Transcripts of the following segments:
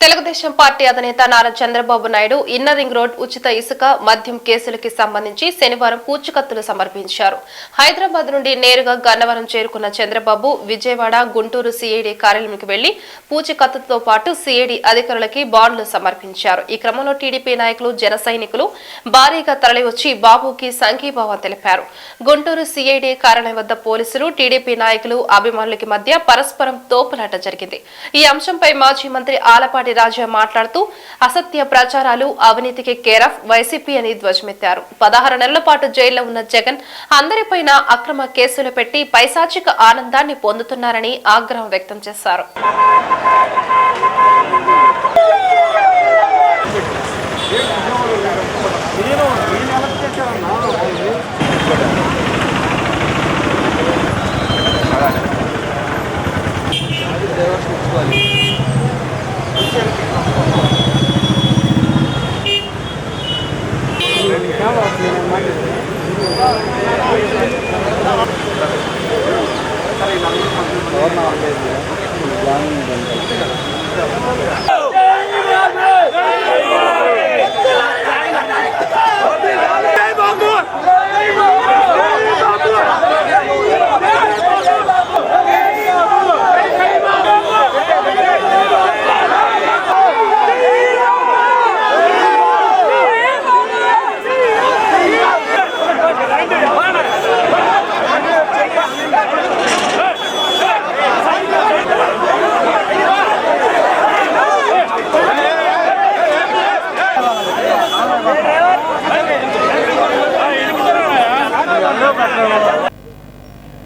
Telugu Desam party అధినేత Nara Chandrababu Naidu inner ring road ఉచిత ఇసుక మద్యం కేసులకి సంబంధించి శనివారం పూచికత్తులు సమర్పించారు. హైదరాబాద్ నుండి నేరుగా గన్నవరం చేరుకున్న చంద్రబాబు విజయవాడ గుంటూరు సిఐడి కార్యాలయంకి వెళ్ళి పూచికత్తుతో పాటు సిఐడి అధికారులకి బాండ్లు సమర్పించారు. ఈ క్రమంలో టీడీపీ నాయకులు జన సైనికులు భారీగా తరలివచ్చి బాబుకి సంఘీభావం తెలిపారు. గుంటూరు సిఐడి కార్యాలయం వద్ద పోలీసులు టీడీపీ నాయకులు అభిమానులకి మధ్య పరస్పరం తోపులాట జరిగింది. ఈ అంశంపై మాజీ మంత్రి ఆలపాటి రాజా మాట్లాడుతూ అసత్య ప్రచారాలు అవినీతికి కేరాఫ్ వైసీపీ అని ధ్వజమెత్తారు. పదహారు నెలల పాటు జైల్లో ఉన్న జగన్ అందరిపైన అక్రమ కేసులు పెట్టి పైశాచిక ఆనందాన్ని పొందుతున్నారని ఆగ్రహం వ్యక్తం చేశారు.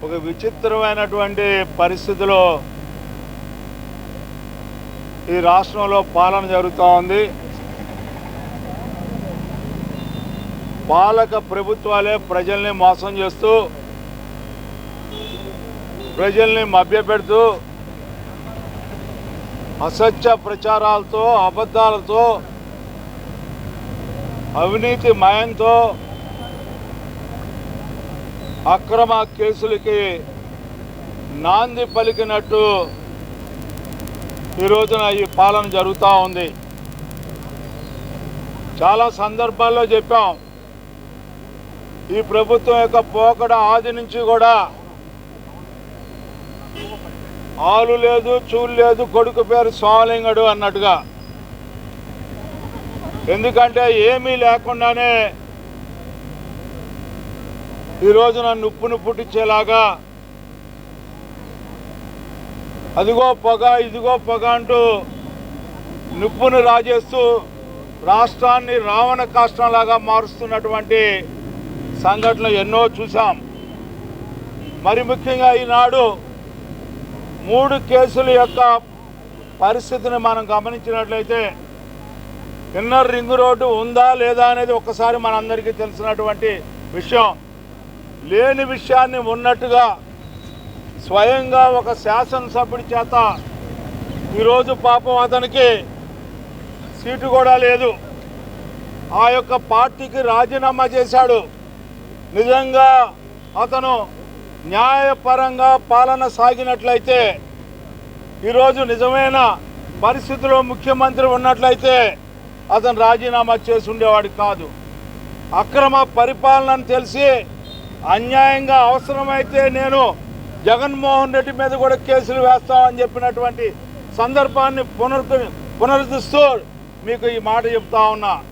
ఒక విచిత్రమైనటువంటి పరిస్థితిలో ఈ రాష్ట్రంలో పాలన జరుగుతూ ఉంది. పాలక ప్రభుత్వాలే ప్రజల్ని మోసం చేస్తూ ప్రజల్ని మభ్యపెడుతూ అసత్య ప్రచారాలతో అబద్ధాలతో అవినీతి మయంతో అక్రమ కేసులకి నాంది పలికినట్టు ఈ రోజున ఈ పాలన జరుగుతూ ఉంది. చాలా సందర్భాల్లో చెప్పాం. ఈ ప్రభుత్వం యొక్క పోకడ ఆది నుంచి కూడా ఆలు లేదు చూలు లేదు కొడుకు పేరు సోమలింగడు అన్నట్టుగా. ఎందుకంటే ఏమీ లేకుండానే ఈరోజు నన్ను ఉప్పును పుట్టించేలాగా అదిగో పొగ ఇదిగో పొగ అంటూ నిప్పును రాజేస్తూ రాష్ట్రాన్ని రావణ కాష్టంలాగా మారుస్తున్నటువంటి సంఘటనలు ఎన్నో చూసాం మరి ముఖ్యంగా ఈనాడు మూడు కేసుల యొక్క పరిస్థితిని మనం గమనించినట్లయితే ఇన్నర్ రింగ్ రోడ్డు ఉందా లేదా అనేది ఒక్కసారి మనందరికీ తెలిసినటువంటి విషయం. లేని విషయాన్ని ఉన్నట్టుగా స్వయంగా ఒక శాసనసభ్యుడి చేత ఈరోజు పాపం అతనికి సీటు కూడా లేదు. ఆ యొక్క పార్టీకి రాజీనామా చేశాడు. నిజంగా అతను న్యాయపరంగా పాలన సాగినట్లయితే ఈరోజు నిజమైన పరిస్థితిలో ముఖ్యమంత్రి ఉన్నట్లయితే అతను రాజీనామా చేసి ఉండేవాడు కాదు. అక్రమ పరిపాలన తెలిసి అన్యాయంగా అవసరమైతే నేను జగన్మోహన్ రెడ్డి మీద కూడా కేసులు వేస్తామని చెప్పినటువంటి సందర్భాన్ని పునరు పునరుద్ధిస్తూ మీకు ఈ మాట చెప్తా ఉన్నా.